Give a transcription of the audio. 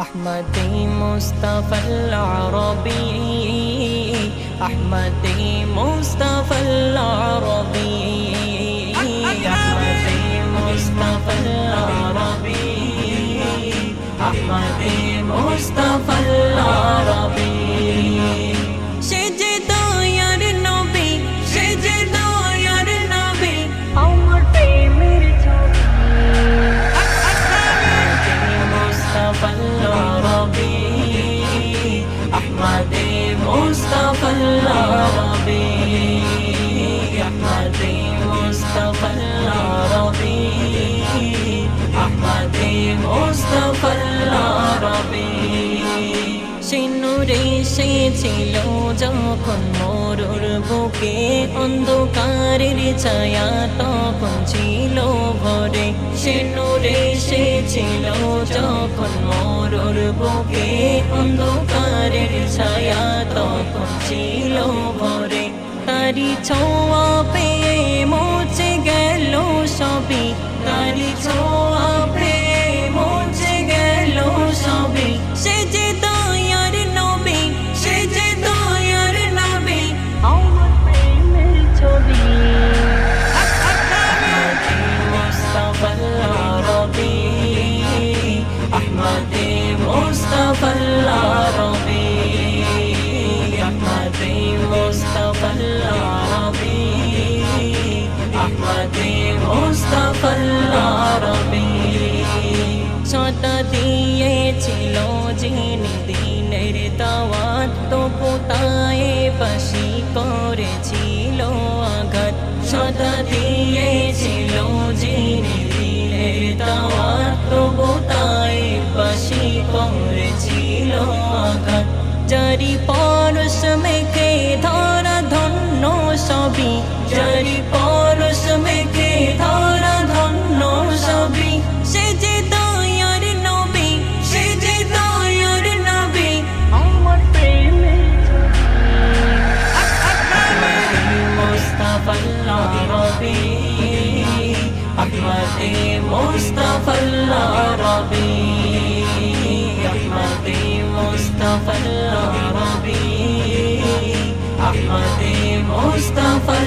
أحمدي مصطفى العربي. أحمدي مصطفى العربي. أحمدي مصطفى العربي. أحمدي مصطفى العربي. সিনুরে এসেছিল যখন মরুর বুকে অন্ধকারের ছায়া তখন ছিল ভরে। সিনুরে এসেছিল যখন মরুর বুকে। অন্ধকারের ছায়া তখন ছিল ভরে। তারি ছোঁয়া পেয়ে মুছে গেল সবই। তারি ছোঁয়া মুস্তাফাল্লারবি ছটা দিয়েছিল যিনি দিনের দাওয়াত তবু তায়ে বাসি করেছিল আঘাত ছটা দিয়েছিল যিনি দিনের দাওয়াত তবু তায়ে বাসি করেছিল আঘাত। জারি পর أحمد مصطفى العربي أحمد مصطفى العربي أحمد مصطفى